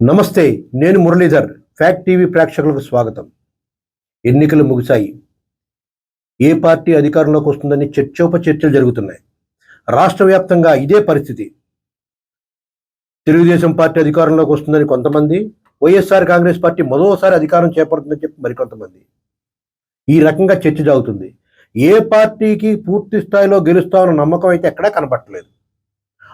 నమస్తే నేను Muralidhar. Fact TV ప్రేక్షకులకు స్వాగతం. ఎన్నికలు ముగిశాయి. ఏ పార్టీ అధికారంలోకి వస్తుందని చర్చోపచర్చలు జరుగుతున్నాయి. రాష్ట్ర వ్యాప్తంగా ఇదే పరిస్థితి. తెలుగుదేశం పార్టీ అధికారంలోకి వస్తుందని కొంతమంది వైఎస్ఆర్ కాంగ్రెస్ పార్టీ మరోసారి అధికారం చేపడుతుందని చెప్పి మరికొంతమంది. ఈ రకంగా చర్చ జరుగుతుంది. ఏ పార్టీకి పూర్తి స్థాయిలో గెలుస్తామన్న నమ్మకం అయితే ఎక్కడా కనపట్టలేదు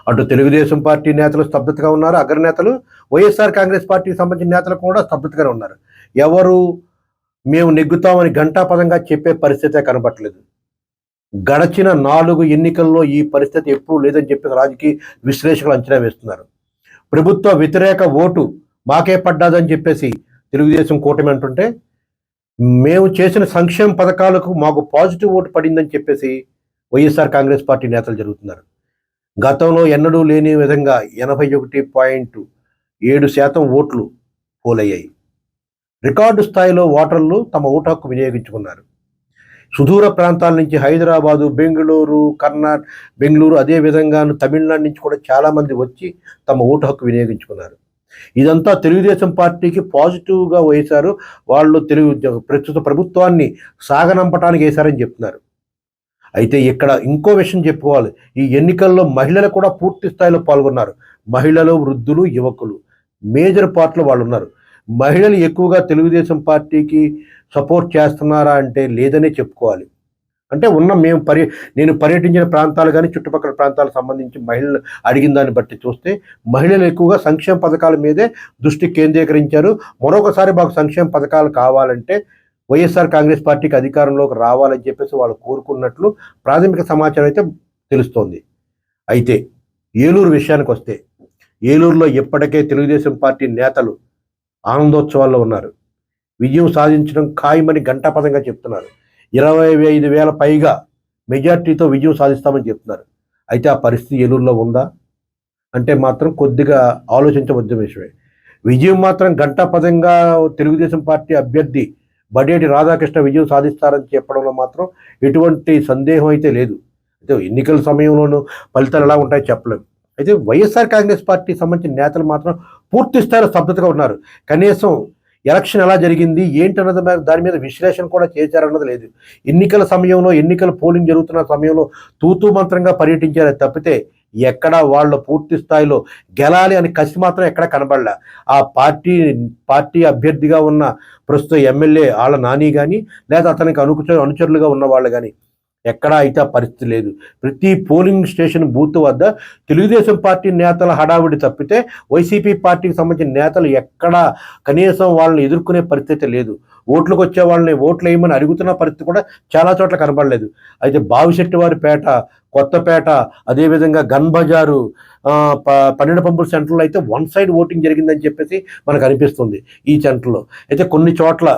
అటు తెలుగుదేశం పార్టీ నేతలు స్తబ్దతగా ఉన్నారు అగ్రనేతలు. వైఎస్ఆర్ కాంగ్రెస్ పార్టీకి సంబంధించిన నేతలు కూడా స్తబ్దతగానే ఉన్నారు. ఎవరు మేము నెగ్గుతామని ఘంటాపదంగా చెప్పే పరిస్థితే కనబట్టలేదు. గడచిన నాలుగు ఎన్నికల్లో ఈ పరిస్థితి ఎప్పుడూ లేదని చెప్పి రాజకీయ విశ్లేషకులు అంచనా వేస్తున్నారు. ప్రభుత్వ వ్యతిరేక ఓటు మాకే పడ్డాదని చెప్పేసి తెలుగుదేశం కూటమి అంటుంటే మేము చేసిన సంక్షేమ పథకాలకు మాకు పాజిటివ్ ఓటు పడిందని చెప్పేసి వైఎస్ఆర్ కాంగ్రెస్ పార్టీ నేతలు జరుగుతున్నారు. గతంలో ఎన్నడూ లేని విధంగా ఎనభై ఒకటి పాయింట్ ఏడు శాతం ఓట్లు పోలయ్యాయి. రికార్డు స్థాయిలో ఓటర్లు తమ ఓటు హక్కు వినియోగించుకున్నారు. సుదూర ప్రాంతాల నుంచి హైదరాబాదు బెంగళూరు కర్ణాటక బెంగళూరు అదే విధంగాను తమిళనాడు నుంచి కూడా చాలామంది వచ్చి తమ ఓటు హక్కు వినియోగించుకున్నారు. ఇదంతా తెలుగుదేశం పార్టీకి పాజిటివ్గా వేశారు. వాళ్ళు తెలుగు ప్రస్తుత ప్రభుత్వాన్ని సాగనంపటానికి వేశారని చెప్తున్నారు. అయితే ఇక్కడ ఇంకో విషయం చెప్పుకోవాలి. ఈ ఎన్నికల్లో మహిళలు కూడా పూర్తి స్థాయిలో పాల్గొన్నారు. మహిళలు వృద్ధులు యువకులు మేజర్ పార్ట్లో వాళ్ళు ఉన్నారు మహిళలు ఎక్కువగా తెలుగుదేశం పార్టీకి సపోర్ట్ చేస్తున్నారా అంటే లేదనే చెప్పుకోవాలి. అంటే ఉన్న మేము పర్య నేను పర్యటించిన ప్రాంతాలు కానీ చుట్టుపక్కల ప్రాంతాలకు సంబంధించి మహిళలు అడిగిన దాన్ని బట్టి చూస్తే మహిళలు ఎక్కువగా సంక్షేమ పథకాల మీదే దృష్టి కేంద్రీకరించారు. మరొకసారి మాకు సంక్షేమ పథకాలు కావాలంటే వైఎస్ఆర్ కాంగ్రెస్ పార్టీకి అధికారంలోకి రావాలని చెప్పేసి వాళ్ళు కోరుకున్నట్లు ప్రాథమిక సమాచారం అయితే తెలుస్తోంది. అయితే ఏలూరు విషయానికి వస్తే ఏలూరులో ఇప్పటికే తెలుగుదేశం పార్టీ నేతలు ఆనందోత్సవాల్లో ఉన్నారు. విజయం సాధించడం ఖాయమని గంటాపదంగా చెప్తున్నారు. ఇరవై ఐదు వేల పైగా మెజార్టీతో విజయం సాధిస్తామని చెప్తున్నారు. అయితే ఆ పరిస్థితి ఏలూరులో ఉందా? అంటే మాత్రం కొద్దిగా ఆలోచించవద్దు విషయమే. విజయం మాత్రం గంటాపదంగా తెలుగుదేశం పార్టీ అభ్యర్థి బడేటి రాధాకృష్ణ విజయం సాధిస్తారని చెప్పడంలో మాత్రం ఎటువంటి సందేహం అయితే లేదు. అయితే ఎన్నికల సమయంలోనూ ఫలితాలు ఎలా ఉంటాయో చెప్పలేము అయితే వైఎస్ఆర్ కాంగ్రెస్ పార్టీ సంబంధించిన నేతలు మాత్రం పూర్తి స్థాయిలో స్తబ్దతగా ఉన్నారు. కనీసం ఎలక్షన్ ఎలా జరిగింది ఏంటన్నది దాని మీద విశ్లేషణ కూడా చేశారన్నది లేదు. ఎన్నికల సమయంలో ఎన్నికల పోలింగ్ జరుగుతున్న సమయంలో తూతూ మంత్రంగా పర్యటించారే తప్పితే ఎక్కడ వాళ్ళు పూర్తి స్థాయిలో గెలాలి అని కసి మాత్రం ఎక్కడ కనబడలే. ఆ పార్టీ పార్టీ అభ్యర్థిగా ఉన్న ప్రస్తుత ఎమ్మెల్యే ఆళ్ళ నాని కానీ లేదా అతనికి అనుకు అనుచరులుగా ఉన్న వాళ్ళు కానీ ఎక్కడా అయితే ఆ పరిస్థితి లేదు. ప్రతి పోలింగ్ స్టేషన్ బూత్ వద్ద తెలుగుదేశం పార్టీ నేతల హడావిడి తప్పితే వైసీపీ పార్టీకి సంబంధించిన నేతలు ఎక్కడా కనీసం వాళ్ళని ఎదుర్కొనే పరిస్థితి లేదు. ఓట్లకు వచ్చే వాళ్ళని ఓట్లు వేయమని అడుగుతున్న పరిస్థితి కూడా చాలా చోట్ల కనబడలేదు. అయితే బావిశెట్టి వారి పేట కొత్తపేట అదేవిధంగా గన్ బజారు పన్నెండు పంపుల సెంటర్లో అయితే వన్ సైడ్ ఓటింగ్ జరిగిందని చెప్పేసి మనకు అనిపిస్తుంది ఈ సెంటర్లో. అయితే కొన్ని చోట్ల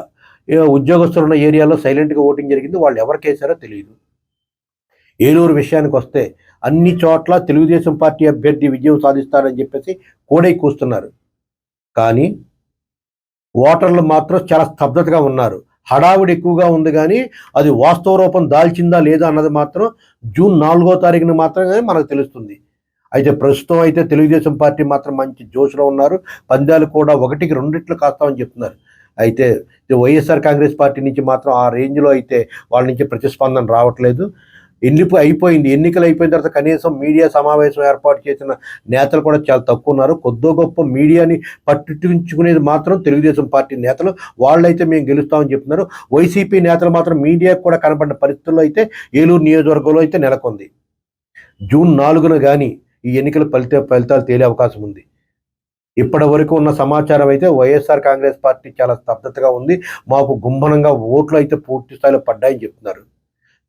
ఉద్యోగస్తులు ఉన్న ఏరియాలో సైలెంట్గా ఓటింగ్ జరిగింది. వాళ్ళు ఎవరికి వేశారో తెలియదు. ఏలూరు విషయానికి వస్తే అన్ని చోట్ల తెలుగుదేశం పార్టీ అభ్యర్థి విజయం సాధిస్తారని చెప్పేసి కోడై కూస్తున్నారు. కానీ ఓటర్లు మాత్రం చాలా స్తబ్దతగా ఉన్నారు. హడావుడి ఎక్కువగా ఉంది కానీ అది వాస్తవ రూపం దాల్చిందా లేదా అన్నది మాత్రం జూన్ నాలుగో తారీఖున మాత్రమే మనకు తెలుస్తుంది. అయితే ప్రస్తుతం అయితే తెలుగుదేశం పార్టీ మాత్రం మంచి జోష్లో ఉన్నారు. పంద్యాలు కూడా ఒకటికి రెండిట్లు కాస్తామని చెప్తున్నారు. అయితే వైఎస్ఆర్ కాంగ్రెస్ పార్టీ నుంచి మాత్రం ఆ రేంజ్లో అయితే వాళ్ళ నుంచి ప్రతిస్పందన రావట్లేదు. ఎన్నిపు అయిపోయింది. ఎన్నికలు అయిపోయిన తర్వాత కనీసం మీడియా సమావేశం ఏర్పాటు చేసిన నేతలు కూడా చాలా తక్కువ ఉన్నారు. కొద్దో గొప్ప మీడియాని పట్టించుకునేది మాత్రం తెలుగుదేశం పార్టీ నేతలు. వాళ్ళైతే మేము గెలుస్తామని చెప్తున్నారు. వైసీపీ నేతలు మాత్రం మీడియాకు కూడా కనబడిన పరిస్థితుల్లో అయితే ఏలూరు నియోజకవర్గంలో అయితే నెలకొంది. జూన్ నాలుగున కానీ ఈ ఎన్నికల ఫలిత ఫలితాలు తేలే అవకాశం ఉంది. ఇప్పటి వరకు ఉన్న సమాచారం అయితే వైఎస్ఆర్ కాంగ్రెస్ పార్టీ చాలా స్తబ్దతగా ఉంది. మాకు గుంభనంగా ఓట్లు అయితే పూర్తి స్థాయిలో పడ్డాయని చెప్తున్నారు.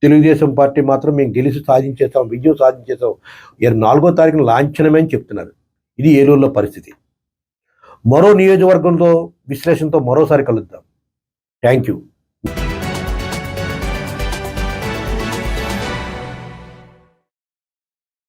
తెలుగుదేశం పార్టీ మాత్రం మేము గెలిచి సాధించేస్తాం విజయం ఇరవై నాలుగో తారీఖున లాంఛనమే అని చెప్తున్నారు. ఇది ఏలూరులో పరిస్థితి. మరో నియోజకవర్గంలో విశ్లేషణతో మరోసారి కలుద్దాం. Thank you